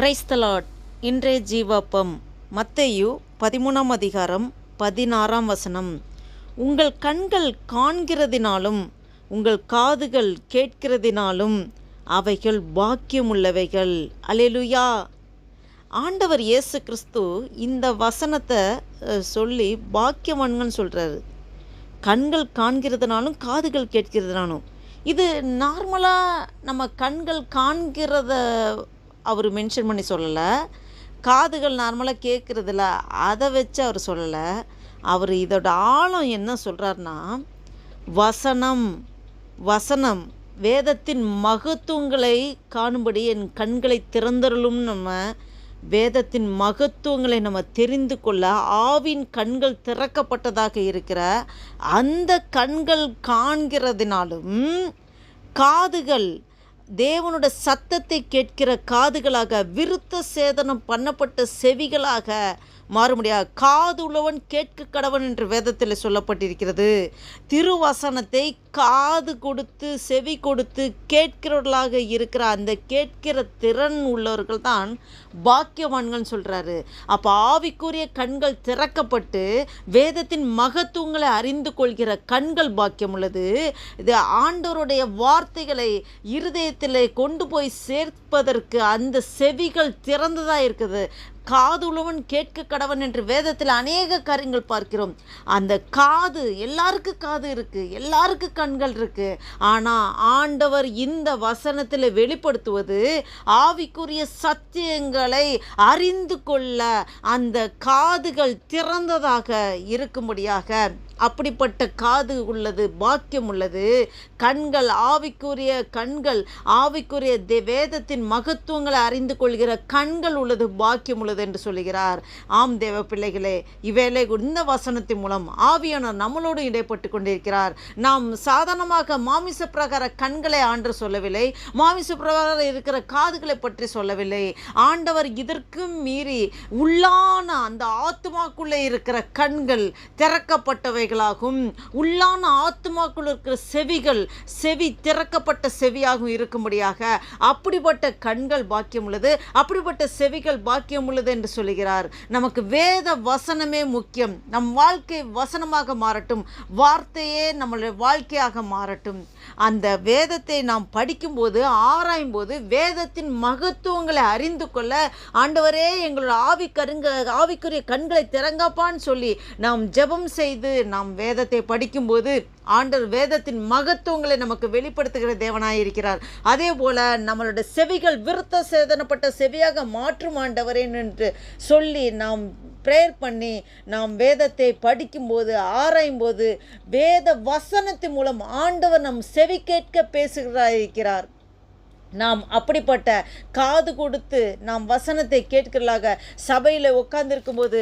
Praise the Lord இன்றைய ஜீவாப்பம். மத்தையு பதிமூணாம் அதிகாரம் பதினாறாம் வசனம். உங்கள் கண்கள் காண்கிறதினாலும் உங்கள் காதுகள் கேட்கிறதினாலும் அவைகள் பாக்கியமுள்ளவைகள். அலேலுயா ஆண்டவர் இயேசு கிறிஸ்து இந்த வசனத்தை சொல்லி பாக்கியவான்கள்னு சொல்கிறாரு கண்கள் காண்கிறதுனாலும் காதுகள் கேட்கிறதுனாலும். இது நார்மலாக நம்ம கண்கள் காண்கிறத அவர் மென்ஷன் பண்ணி சொல்லலை. காதுகள் நார்மலாக கேட்குறதில்ல அதை வச்சு அவர் சொல்லலை. அவர் இதோட ஆழம் என்ன சொல்கிறாருன்னா வசனம் வசனம் வேதத்தின் மகத்துவங்களை காணும்படி என் கண்களை திறந்தருளும் நம்ம வேதத்தின் மகத்துவங்களை நம்ம தெரிந்து கொள்ள ஆவின் கண்கள் திறக்கப்பட்டதாக இருக்கிற அந்த கண்கள் காண்கிறதினாலும் காதுகள் தேவனோட சத்தத்தை கேட்கிற காதுகளாக விருத்த சேதனம் பண்ணப்பட்ட செவிகளாக மாறும்படியாக காது உள்ளவன் கேட்க கடவன் என்று வேதத்தில் சொல்லப்பட்டிருக்கிறது. திருவசனத்தை காது கொடுத்து செவி கொடுத்து கேட்கிறவர்களாக இருக்கிற அந்த கேட்கிற திறன் உள்ளவர்கள் தான் பாக்கியவான்கள் சொல்கிறாரு அப்போ ஆவிக்குரிய கண்கள் திறக்கப்பட்டு வேதத்தின் மகத்துவங்களை அறிந்து கொள்கிற கண்கள் பாக்கியம் உள்ளது. இது ஆண்டவருடைய வார்த்தைகளை இதயத்தில் கொண்டு போய் சேர்ப்பதற்கு அந்த செவிகள் திறந்ததாக இருக்குது. காதுள்ளவன் கேட்க கடவன் என்று வேதத்தில் அநேக காரியங்கள் பார்க்கிறோம். அந்த காது எல்லாருக்கும் காது இருக்கு எல்லாருக்கும் கண்கள் இருக்கு. ஆனால் ஆண்டவர் இந்த வசனத்தில் வெளிப்படுத்துவது ஆவிக்குரிய சத்தியங்களை அறிந்து கொள்ள அந்த காதுகள் திறந்ததாக இருக்கும்படியாக அப்படிப்பட்ட காது உள்ளது பாக்கியம் உள்ளது. கண்கள் ஆவிக்குரிய கண்கள் ஆவிக்குரிய தே வேதத்தின் மகத்துவங்களை அறிந்து கொள்கிற கண்கள் உள்ளது பாக்கியம் உள்ளது என்று சொல்கிறார் ஆம் தேவ பிள்ளைகளே இவ்வேளை இந்த வசனத்தின் மூலம் ஆவியானவர் நம்மளோடு இடைப்பட்டு கொண்டிருக்கிறார். நாம் சாதாரணமாக மாமிச பிரகார கண்களை ஆண்டு சொல்லவில்லை. மாமிச பிரகாரம் இருக்கிற காதுகளை பற்றி சொல்லவில்லை. ஆண்டவர் இதற்கும் மீறி உள்ளான அந்த ஆத்மாக்குள்ளே இருக்கிற கண்கள் திறக்கப்பட்டவை திறக்கப்பட்டவைகளாகும் உள்ளான ஆத்மாக்குள் இருக்கிற செவிகள் செவி திறக்கப்பட்ட செவியாகவும் இருக்கும்படியாக அப்படிப்பட்ட கண்கள் பாக்கியம் உள்ளது. அப்படிப்பட்ட செவிகள் பாக்கியம் உள்ளது என்று சொல்லுகிறார். நமக்கு வேத வசனமே முக்கியம். நம் வாழ்க்கை வசனமாக மாறட்டும். வார்த்தையே நம்மளுடைய வாழ்க்கையாக மாறட்டும். அந்த வேதத்தை நாம் படிக்கும்போது ஆராயும் போது வேதத்தின் மகத்துவங்களை அறிந்து கொள்ள ஆண்டவரே எங்களோட ஆவி கருங்க ஆவிக்குரிய கண்களை திறங்கப்பான்னு சொல்லி நாம் ஜெபம் செய்து நாம் வேதத்தை படிக்கும்போது ஆண்டவர் வேதத்தின் மகத்துவங்களை நமக்கு வெளிப்படுத்துகிற தேவனாய் இருக்கிறார் அதே போல நம்மளோட செவிகள் விருத்த சேதனப்பட்ட செவியாக மாற்றும் ஆண்டவரேன் என்று சொல்லி நாம் ப்ரேயர் பண்ணி நாம் வேதத்தை படிக்கும்போது ஆராயும்போது வேத வசனத்தின் மூலம் ஆண்டவர் நம் செவி கேட்க பேசுகிறாயிருக்கிறார். நாம் அப்படிப்பட்ட காது கொடுத்து நாம் வசனத்தை கேட்கிறலாக சபையில் உட்காந்துருக்கும்போது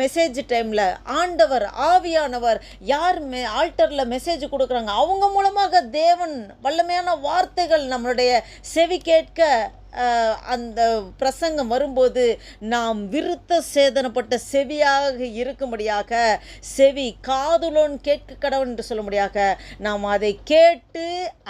மெசேஜ் டைமில் ஆண்டவர் ஆவியானவர் யார் மெ ஆல்டரில் மெசேஜ் கொடுக்குறாங்க? அவங்க மூலமாக தேவன் வல்லமையான வார்த்தைகள் நம்மளுடைய செவி கேட்க அந்த பிரசங்கம் வரும்போது நாம் விருத்த சேதனப்பட்ட செவியாக இருக்கும்படியாக செவி காதுலோன் கேட்க கடவுள் என்று சொல்லும்படியாக நாம் அதை கேட்டு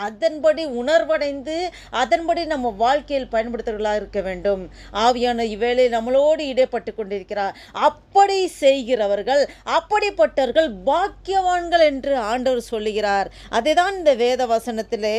அதன்படி உணர்வடைந்து அதன்படி நம்ம வாழ்க்கையில் பயன்படுத்துகிறவர்களாக இருக்க வேண்டும். ஆவியான இவ்வேளை நம்மளோடு இடைப்பட்டு கொண்டிருக்கிறார். அப்படி செய்கிறவர்கள் அப்படிப்பட்டவர்கள் பாக்கியவான்கள் என்று ஆண்டவர் சொல்லுகிறார். அதை தான் இந்த வேத வசனத்திலே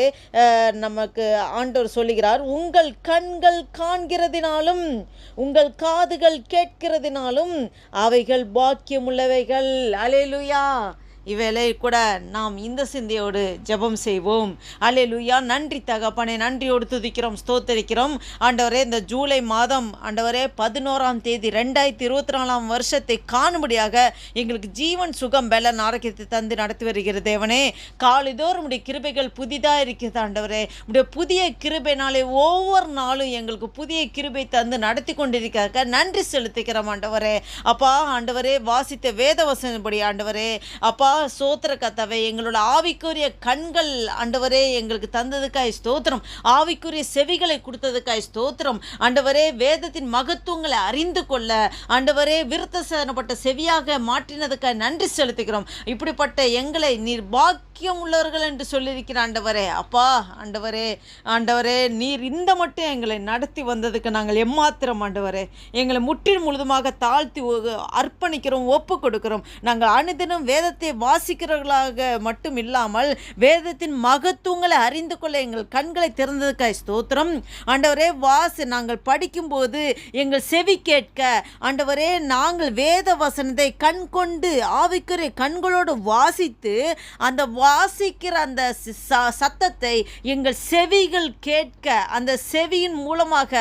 நமக்கு ஆண்டவர் சொல்லுகிறார். உங்கள் கண்கள் காண்கிறதினாலும் உங்கள் காதுகள் கேட்கிறதினாலும் அவைகள் பாக்கியமுள்ளவைகள். அலேலுயா இவ்வேளை கூட நாம் இந்த சிந்தையோடு ஜெபம் செய்வோம். அலேலுயா நன்றி தகப்பனை நன்றியோடு துதிக்கிறோம் ஸ்தோத்தரிக்கிறோம். ஆண்டவரே இந்த ஜூலை மாதம் ஆண்டவரே பதினோராம் தேதி ரெண்டாயிரத்தி இருபத்தி நாலாம் வருஷத்தை காணும்படியாக எங்களுக்கு ஜீவன் சுகம் பலன் ஆரோக்கியத்தை தந்து நடத்தி வருகிற தேவனே. காலைதோறும் உடைய கிருபைகள் புதிதாக இருக்கிறது ஆண்டவரே. உடைய புதிய கிருபைனாலே ஒவ்வொரு நாளும் எங்களுக்கு புதிய கிருபை தந்து நடத்தி கொண்டிருக்க நன்றி செலுத்திக்கிறோம் ஆண்டவரே. அப்பா ஆண்டவரே வாசித்த வேத வசனப்படி ஆண்டவரே. அப்பா சோத்திர கத்தவை எங்களோட ஆவிக்குரிய கண்கள் ஆண்டவரே எங்களுக்கு தந்ததுக்காய் ஸ்தோத்திரம். ஆவிக்குரிய செவிகளை கொடுத்ததுக்காய் ஸ்தோத்திரம். ஆண்டவரே வேதத்தின் மகத்துவங்களை அறிந்து கொள்ள ஆண்டவரே விருத்தசனப்பட்ட செவியாக மாற்றினதுக்காக நன்றி செலுத்துகிறோம். இப்படிப்பட்ட எங்களை நீர் பாக்கியம் உள்ளவர்கள் என்று சொல்லியிருக்கிற ஆண்டவரே அப்பா ஆண்டவரே ஆண்டவரே நீர் இந்த மட்டும் எங்களை நடத்தி வந்ததுக்கு நாங்கள் எம்மாத்திரம் ஆண்டவரே. எங்களை முற்றிலும் முழுதுமாக தாழ்த்தி ஒ- அர்ப்பணிக்கிறோம் ஒப்பு கொடுக்கிறோம். நாங்கள் அனுதினம் வேதத்தை வாசிக்கிறவர்களாக மட்டும் இல்லாமல் வேதத்தின் மகத்துவங்களை அறிந்து கொள்ள எங்கள் கண்களை திறந்ததுக்காய் ஸ்தோத்திரம். ஆண்டவரே வாசி நாங்கள் படிக்கும்போது எங்கள் செவி கேட்க ஆண்டவரே நாங்கள் வேத வசனத்தை கண் கொண்டு ஆவிக்குரிய கண்களோடு வாசித்து அந்த வாசிக்கிற அந்த ச- சத்தத்தை எங்கள் செவிகள் கேட்க அந்த செவியின் மூலமாக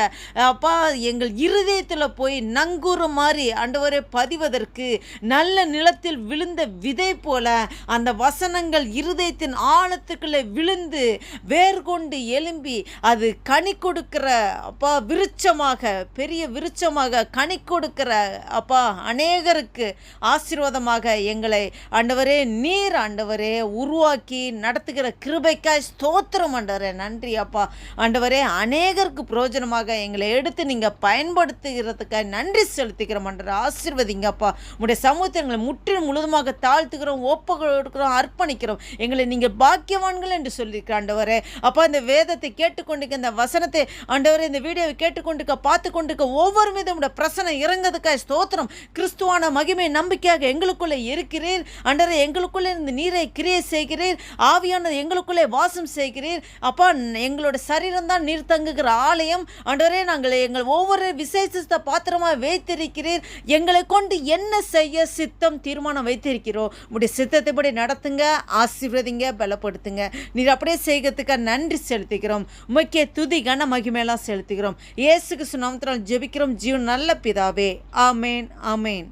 அப்பா எங்கள் இருதயத்தில் போய் நங்கூர மாதிரி ஆண்டவரே பதிவதற்கு நல்ல நிலத்தில் விழுந்த விதை போ போல அந்த வசனங்கள் இருதயத்தின் ஆழத்துக்குள்ளே விழுந்து வேர் கொண்டு எழும்பி அது கனி கொடுக்கிற அப்பா விருட்சமாக பெரிய விருட்சமாக கனி கொடுக்கிற அப்பா அநேகருக்கு ஆசீர்வாதமாக எங்களை ஆண்டவரே நீர் ஆண்டவரே உருவாக்கி நடத்துகிற கிருபைக்காய் ஸ்தோத்திரம் ஆண்டவரே. நன்றி அப்பா. ஆண்டவரே அநேகருக்கு பிரயோஜனமாக எங்களை எடுத்து நீங்கள் பயன்படுத்துகிறதுக்காக நன்றி செலுத்திக்கிறோம் ஆண்டவரே. ஆசீர்வதிங்கப்பா உடைய சமூகத்தை எங்களை முற்றிலும் முழுதுமாக தாழ்த்துக்கிறோம் ஒப்பு கொடுக்கிறோம் அர்ப்பணிக்கிறோம். எங்களை நீங்கள் பாக்கியவான்கள் என்று சொல்லியிருக்கிற ஆண்டவரே. அப்பா இந்த வேதத்தை கேட்டுக்கொண்டிருக்க இந்த வசனத்தை ஆண்டவரே இந்த வீடியோவை கேட்டுக்கொண்டிருக்க பார்த்து கொண்டுக்க ஒவ்வொரு மீதும் உடைய பிரசனை இறங்கிறதுக்காக ஸ்தோத்திரம். கிறிஸ்துவான மகிமை நம்பிக்கையாக எங்களுக்குள்ளே இருக்கிறீர். ஆண்டவரே எங்களுக்குள்ளே இருந்து நீரை கிரியை செய்கிறீர். ஆவியானது எங்களுக்குள்ளே வாசம் செய்கிறீர். அப்பா எங்களோட சரீரம் தான் நீர் தங்குகிற ஆலயம். ஆண்டவரே நாங்கள் எங்கள் ஒவ்வொரு விசேஷத்தை பாத்திரமாக வைத்திருக்கிறீர். எங்களை கொண்டு என்ன செய்ய சித்தம் தீர்மானம் வைத்திருக்கிறோம். உடைய சித்தத்தைப்படி நடத்துங்க ஆசீர்வதிங்க பலப்படுத்துங்க. நீர் அப்படியே செய்கிறதுக்க நன்றி செலுத்திக்கிறோம். முக்கிய துதி கன மகிமையெல்லாம் செலுத்துகிறோம் இயேசுக்கு சுனாமத்தினால் ஜெபிக்கிறோம். ஜீவன் நல்ல பிதாவே. ஆமேன் ஆமேன்.